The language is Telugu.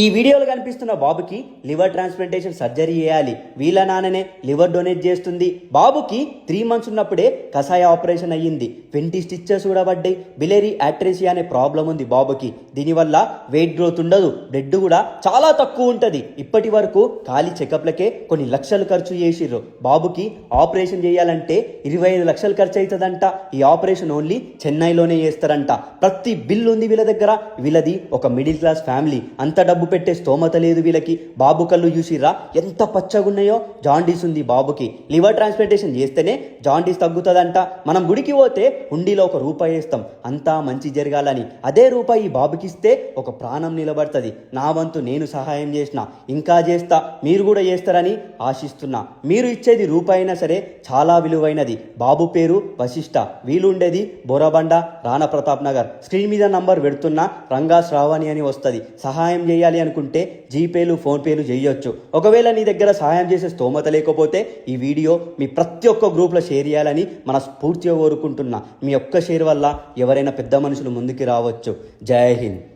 ఈ వీడియోలో కనిపిస్తున్న బాబుకి లివర్ ట్రాన్స్ప్లాంటేషన్ సర్జరీ చేయాలి. వీళ్ళ నాన్ననే లివర్ డొనేట్ చేస్తుంది. బాబుకి త్రీ మంత్స్ ఉన్నప్పుడే కషాయ ఆపరేషన్ అయ్యింది. ట్వంటీ స్టిచ్చెస్ కూడా పడ్డాయి. బిలేరీ యాట్రేసియా అనే ప్రాబ్లం ఉంది బాబుకి. దీనివల్ల వెయిట్ గ్రోత్ ఉండదు. బ్లడ్ కూడా చాలా తక్కువ ఉంటుంది. ఇప్పటి వరకు ఖాళీ చెకప్లకే కొన్ని లక్షలు ఖర్చు చేసిర్రు. బాబుకి ఆపరేషన్ చేయాలంటే ఇరవై ఐదు లక్షలు ఖర్చు అవుతుందంట ఈ ఆపరేషన్ ఓన్లీ చెన్నైలోనే చేస్తారంట. ప్రతి బిల్ ఉంది వీళ్ళ దగ్గర. వీళ్ళది ఒక మిడిల్ క్లాస్ ఫ్యామిలీ. అంత డబ్బు పెట్టే స్తోమత లేదు వీళ్ళకి. బాబు కళ్ళు చూసిర్రా? ఎంత పచ్చగున్నాయో? జాండీస్ ఉంది బాబుకి. లివర్ ట్రాన్స్ప్లాంటేషన్ చేస్తేనే జాండీస్ తగ్గుతుందంట. మనం గుడికి పోతే హుండీలో ఒక రూపాయి వేస్తాం. అంతా మంచి జరగాలని. అదే రూపాయి ఈ బాబుకి ఇస్తే ఒక ప్రాణం నిలబడుతుంది. నా వంతు నేను సహాయం చేసిన. ఇంకా చేస్తా. మీరు కూడా చేస్తారని ఆశిస్తున్నా. మీరు ఇచ్చేది రూపాయి అయినా సరే చాలా విలువైనది. బాబు పేరు వశిష్ట. వీలు ఉండేది బోరబండ రాణప్రతాప్ నగర్. స్క్రీన్ మీద నంబర్ పెడుతున్నా రంగా శ్రావణి అని వస్తుంది. సహాయం చేయాలి అనుకుంటే జీపేలు ఫోన్పేలు చేయొచ్చు. ఒకవేళ నీ దగ్గర సహాయం చేసే స్తోమత లేకపోతే ఈ వీడియో మీ ప్రతి ఒక్క గ్రూప్లో షేర్ చేయాలని మన స్ఫూర్తిగా కోరుకుంటున్నా. మీ ఒక్క షేర్ వల్ల ఎవరైనా పెద్ద మనుషులు ముందుకు రావచ్చు. జై హింద్.